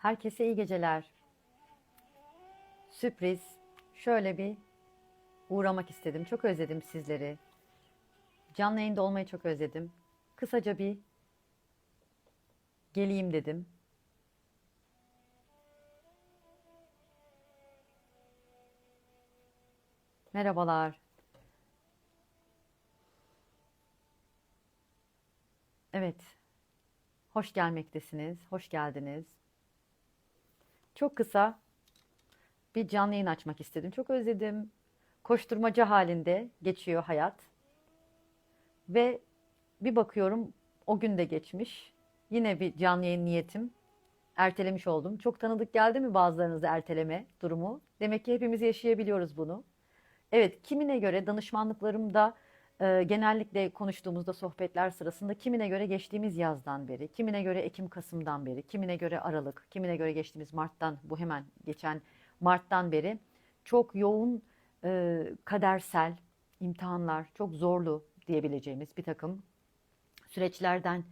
Herkese iyi geceler. Sürpriz. Şöyle bir uğramak istedim. Çok özledim sizleri. Canlı yayında olmayı çok özledim. Kısaca bir geleyim dedim. Merhabalar. Evet. Hoş gelmektesiniz. Hoş geldiniz. Çok kısa bir canlı yayın açmak istedim. Çok özledim. Koşturmaca halinde geçiyor hayat. Ve bir bakıyorum o gün de geçmiş. Yine bir canlı yayın niyetim. Ertelemiş oldum. Çok tanıdık geldi mi bazılarınızda erteleme durumu? Demek ki hepimiz yaşayabiliyoruz bunu. Evet, kimine göre danışmanlıklarımda e, genellikle konuştuğumuzda sohbetler sırasında kimine göre geçtiğimiz yazdan beri, kimine göre Ekim-Kasım'dan beri, kimine göre Aralık, kimine göre geçtiğimiz Mart'tan, bu hemen geçen Mart'tan beri çok yoğun e, kadersel imtihanlar, çok zorlu diyebileceğimiz bir takım süreçlerden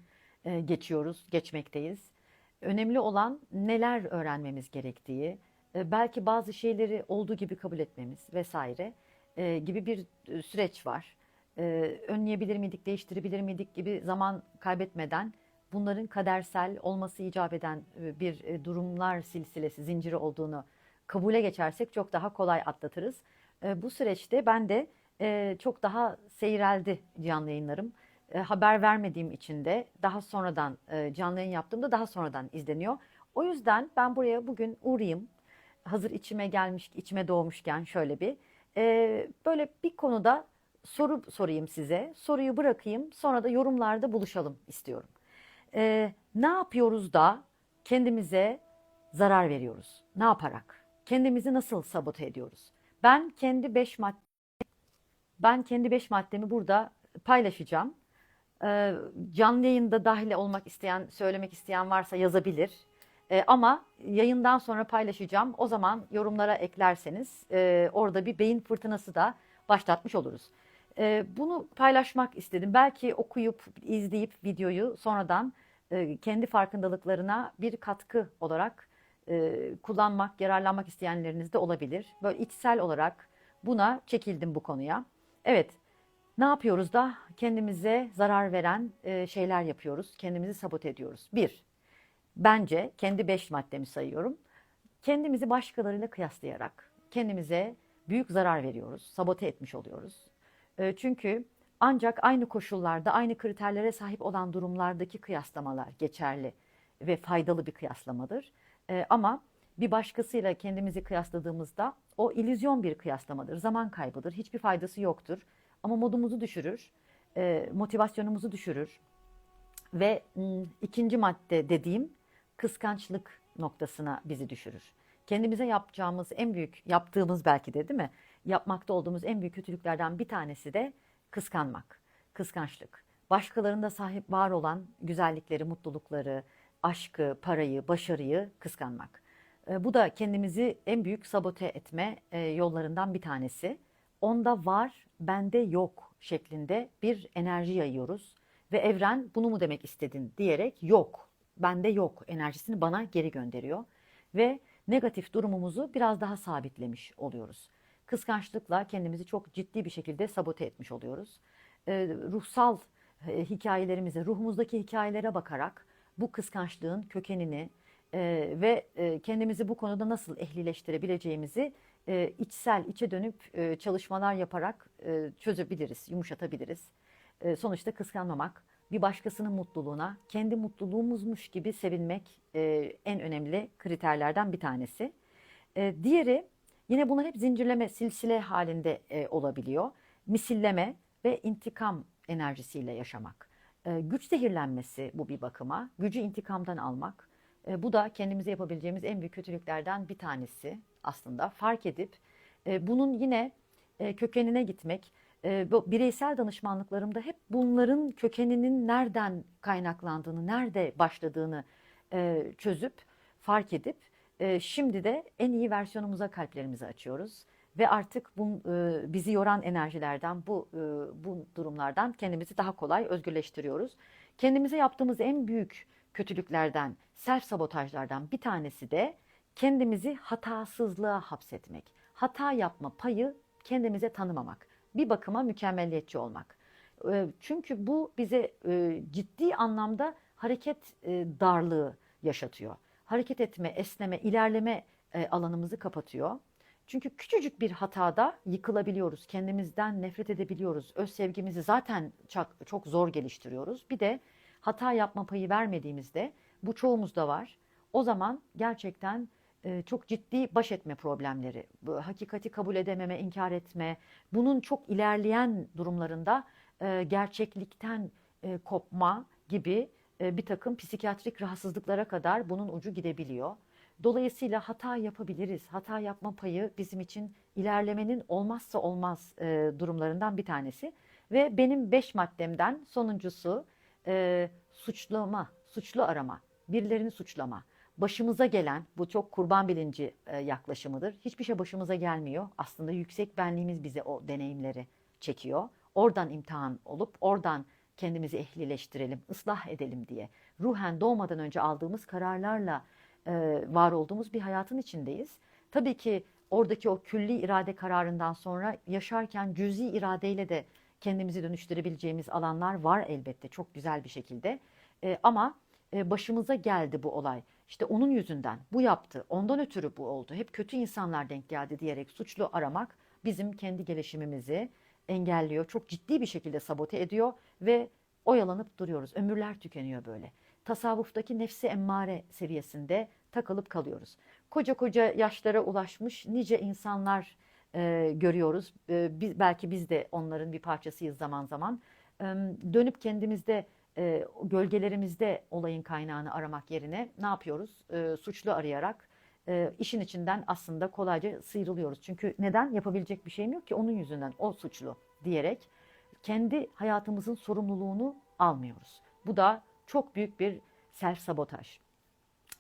e, geçiyoruz, geçmekteyiz. Önemli olan neler öğrenmemiz gerektiği, e, belki bazı şeyleri olduğu gibi kabul etmemiz vesaire e, gibi bir e, süreç var. E, önleyebilir miydik, değiştirebilir miydik gibi zaman kaybetmeden bunların kadersel olması icap eden e, bir e, durumlar silsilesi, zinciri olduğunu kabule geçersek çok daha kolay atlatırız. E, bu süreçte ben de çok daha seyreldi canlı yayınlarım. Haber vermediğim için de daha sonradan canlı yayın yaptığımda daha sonradan izleniyor. O yüzden ben buraya bugün uğrayayım. Hazır içime gelmiş, içime doğmuşken şöyle bir böyle bir konuda soru sorayım size. Soruyu bırakayım, sonra da yorumlarda buluşalım istiyorum. E, ne yapıyoruz da kendimize zarar veriyoruz? Ne yaparak? Kendimizi nasıl sabote ediyoruz? Ben kendi beş madde ben kendi beş maddemi burada paylaşacağım. Ee, canlı yayında dahil olmak isteyen, söylemek isteyen varsa yazabilir. Ee, ama yayından sonra paylaşacağım. O zaman yorumlara eklerseniz e, orada bir beyin fırtınası da başlatmış oluruz. Ee, bunu paylaşmak istedim. Belki okuyup, izleyip videoyu sonradan e, kendi farkındalıklarına bir katkı olarak e, kullanmak, yararlanmak isteyenleriniz de olabilir. Böyle içsel olarak buna çekildim bu konuya. Evet, ne yapıyoruz da kendimize zarar veren e, şeyler yapıyoruz, kendimizi sabote ediyoruz. Bir, bence kendi beş maddemi sayıyorum. Kendimizi başkalarıyla kıyaslayarak kendimize büyük zarar veriyoruz, sabote etmiş oluyoruz. E, çünkü ancak aynı koşullarda, aynı kriterlere sahip olan durumlardaki kıyaslamalar geçerli ve faydalı bir kıyaslamadır. E, ama bir başkasıyla kendimizi kıyasladığımızda o illüzyon bir kıyaslamadır, zaman kaybıdır, hiçbir faydası yoktur. Ama modumuzu düşürür, e, motivasyonumuzu düşürür. Ve m, ikinci madde dediğim kıskançlık noktasına bizi düşürür. Kendimize yapacağımız en büyük, yaptığımız belki de değil mi? Yapmakta olduğumuz en büyük kötülüklerden bir tanesi de kıskanmak, kıskançlık. Başkalarında sahip var olan güzellikleri, mutlulukları, aşkı, parayı, başarıyı kıskanmak. E, Bu da kendimizi en büyük sabote etme e, yollarından bir tanesi. Onda var, bende yok şeklinde bir enerji yayıyoruz. Ve evren bunu mu demek istedin diyerek yok, bende yok enerjisini bana geri gönderiyor. Ve negatif durumumuzu biraz daha sabitlemiş oluyoruz. Kıskançlıkla kendimizi çok ciddi bir şekilde sabote etmiş oluyoruz. E, ruhsal e, hikayelerimize, ruhumuzdaki hikayelere bakarak bu kıskançlığın kökenini, e, ve e, kendimizi bu konuda nasıl ehlileştirebileceğimizi içsel, içe dönüp çalışmalar yaparak çözebiliriz, yumuşatabiliriz. Sonuçta kıskanmamak, bir başkasının mutluluğuna kendi mutluluğumuzmuş gibi sevinmek en önemli kriterlerden bir tanesi. Diğeri yine bunlar hep zincirleme, silsile halinde e, olabiliyor. Misilleme ve intikam enerjisiyle yaşamak. E, güç zehirlenmesi bu bir bakıma. Gücü intikamdan almak. E, bu da kendimize yapabileceğimiz en büyük kötülüklerden bir tanesi aslında. Fark edip e, bunun yine e, kökenine gitmek. E, bu bireysel danışmanlıklarımda hep bunların kökeninin nereden kaynaklandığını, nerede başladığını e, çözüp, fark edip e, şimdi de en iyi versiyonumuza kalplerimizi açıyoruz. Ve artık bu, e, bizi yoran enerjilerden, bu, e, bu durumlardan kendimizi daha kolay özgürleştiriyoruz. Kendimize yaptığımız en büyük kötülüklerden, self sabotajlardan bir tanesi de kendimizi hatasızlığa hapsetmek. Hata yapma payı kendimize tanımamak. Bir bakıma mükemmelliyetçi olmak. E, Çünkü bu bize e, ciddi anlamda hareket e, darlığı yaşatıyor. Hareket etme, esneme, ilerleme e, alanımızı kapatıyor. Çünkü küçücük bir hatada yıkılabiliyoruz, kendimizden nefret edebiliyoruz, öz sevgimizi zaten çok, çok zor geliştiriyoruz. Bir de hata yapma payı vermediğimizde, bu çoğumuzda var. O zaman gerçekten e, çok ciddi baş etme problemleri, bu hakikati kabul edememe, inkar etme, bunun çok ilerleyen durumlarında e, gerçeklikten kopma gibi bir takım psikiyatrik rahatsızlıklara kadar bunun ucu gidebiliyor. Dolayısıyla hata yapabiliriz. Hata yapma payı bizim için ilerlemenin olmazsa olmaz e, durumlarından bir tanesi. Ve benim beş maddemden sonuncusu e, suçlama, suçlu arama, birilerini suçlama. Başımıza gelen, bu çok kurban bilinci e, yaklaşımıdır. Hiçbir şey başımıza gelmiyor. Aslında yüksek benliğimiz bize o deneyimleri çekiyor. Oradan imtihan olup oradan kendimizi ehlileştirelim, ıslah edelim diye. Ruhen doğmadan önce aldığımız kararlarla e, var olduğumuz bir hayatın içindeyiz. Tabii ki oradaki o külli irade kararından sonra yaşarken cüzi iradeyle de kendimizi dönüştürebileceğimiz alanlar var elbette çok güzel bir şekilde. E, ama e, başımıza geldi bu olay. İşte onun yüzünden bu yaptı, ondan ötürü bu oldu. Hep kötü insanlar denk geldi diyerek suçlu aramak bizim kendi gelişimimizi engelliyor. Çok ciddi bir şekilde sabote ediyor ve oyalanıp duruyoruz. Ömürler tükeniyor böyle. Tasavvuftaki nefsi emmare seviyesinde takılıp kalıyoruz. Koca koca yaşlara ulaşmış nice insanlar e, görüyoruz. E, biz, belki biz de onların bir parçasıyız zaman zaman. E, dönüp kendimizde e, gölgelerimizde olayın kaynağını aramak yerine ne yapıyoruz? E, suçlu arayarak e, işin içinden aslında kolayca sıyrılıyoruz. Çünkü neden? Yapabilecek bir şeyim yok ki onun yüzünden o suçlu diyerek kendi hayatımızın sorumluluğunu almıyoruz. Bu da çok büyük bir self sabotaj.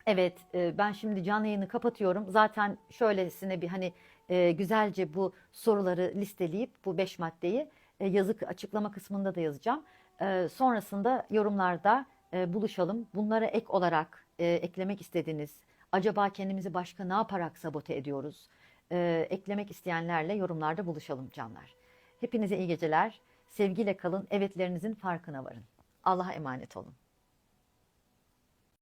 Evet, e, ben şimdi canlı yayını kapatıyorum. Zaten şöylesine bir hani e, güzelce bu soruları listeleyip bu beş maddeyi e, yazık açıklama kısmında da yazacağım. E, sonrasında yorumlarda e, buluşalım. Bunlara ek olarak e, eklemek istediğiniz, acaba kendimizi başka ne yaparak sabote ediyoruz? E, eklemek isteyenlerle yorumlarda buluşalım canlar. Hepinize iyi geceler. Sevgiyle kalın, evetlerinizin farkına varın. Allah'a emanet olun.